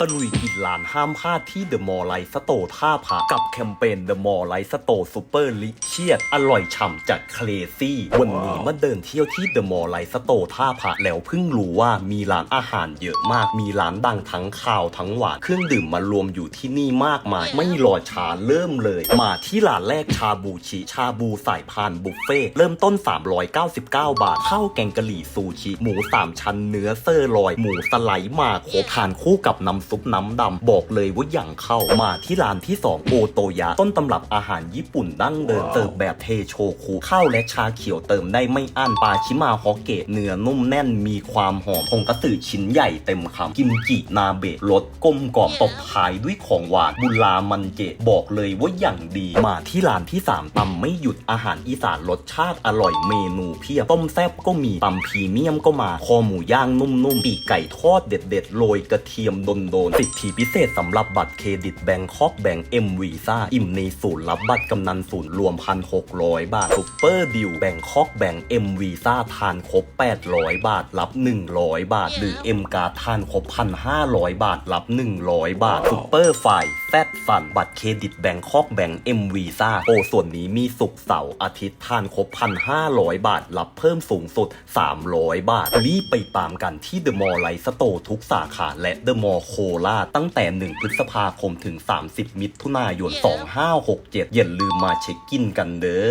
ตะลุยกินลานห้ามพลาดที่เดอะมอลล์ไลสโตท่าพระกับแคมเปญเดอะมอลล์ไลสโตซูเปอร์ลิเชียดอร่อยฉ่ำจัดเคลซี่ วันนี้มาเดินเที่ยวที่เดอะมอลล์ไลสโตท่าพระแล้วเพิ่งรู้ว่ามีร้านอาหารเยอะมาก มีร้านดังทั้งข้าวทั้งหวานเครื่องดื่มมารวมอยู่ที่นี่มากมาย ไม่รอช้าเริ่มเลย มาที่ร้านแรกชาบูชิชาบูสายพานบุฟเฟ่เริ่มต้น 399 บาทข้าวแกงกะหรี่ซูชิหมูสามชั้นเนื้อเซอร์ลอยหมูสไลด์มาโครบทานคู่กับน้ำซุปน้ำดำบอกเลยว่าอย่างเข้ามาที่ร้านที่ 2 โอโตยะ ต้นตำรับอาหารญี่ปุ่นดั้งเดิมเสิร์ฟแบบเทโชคุข้าวและชาเขียวเติมได้ไม่อั้นปลาชิมาฮอกเกะเนื้อนุ่มแน่นมีความหอมทงกระสือชิ้นใหญ่เต็มคำกิมจินาเบะรสกลมกล่อมตบท้ายด้วยของหวานบุลามันเจบอกเลยว่าอย่างดีมาที่ร้านที่ 3ตำไม่หยุดอาหารอีสานรสชาติอร่อยเมนูเพียบต้มแซ่บก็มีตำพรีเมียมก็มา คอหมูย่างนุ่มๆปีกไก่ทอดเด็ดๆโรยกระเทียมโดน สิทธิพิเศษสำหรับบัตรเครดิตแบงคอกแบงเอ็มวีซ่าอิ่มในศูนย์รับบัตรกำนันศูนย์รวม 1,600 บาทซุปเปอร์ดิวแบงคอกแบงเอ็มวีซ่าทานครบ 800 บาทรับ 100 บาท หรือเอ็มการทานครบ 1,500 บาทรับ 100 บาทซุปเปอร์ไฟ ดฟัน บัตรเครดิตแบงคอกแบงเอ็มวีซ่าโอส่วนนี้มีสุกร์เสาร์อาทิตย์ทานครบพันห้าร้อยบาท รับเพิ่มสูงสุด 300 บาท รีบไปตามกันที่เดอะมอลล์ไลฟ์สโตร์ทุกสาขา และเดอะมอลล์โคราตั้งแต่ 1 พฤษภาคมถึง 30 มิถุนายน 2567อย่าลืมมาเช็คกินกันเด้อ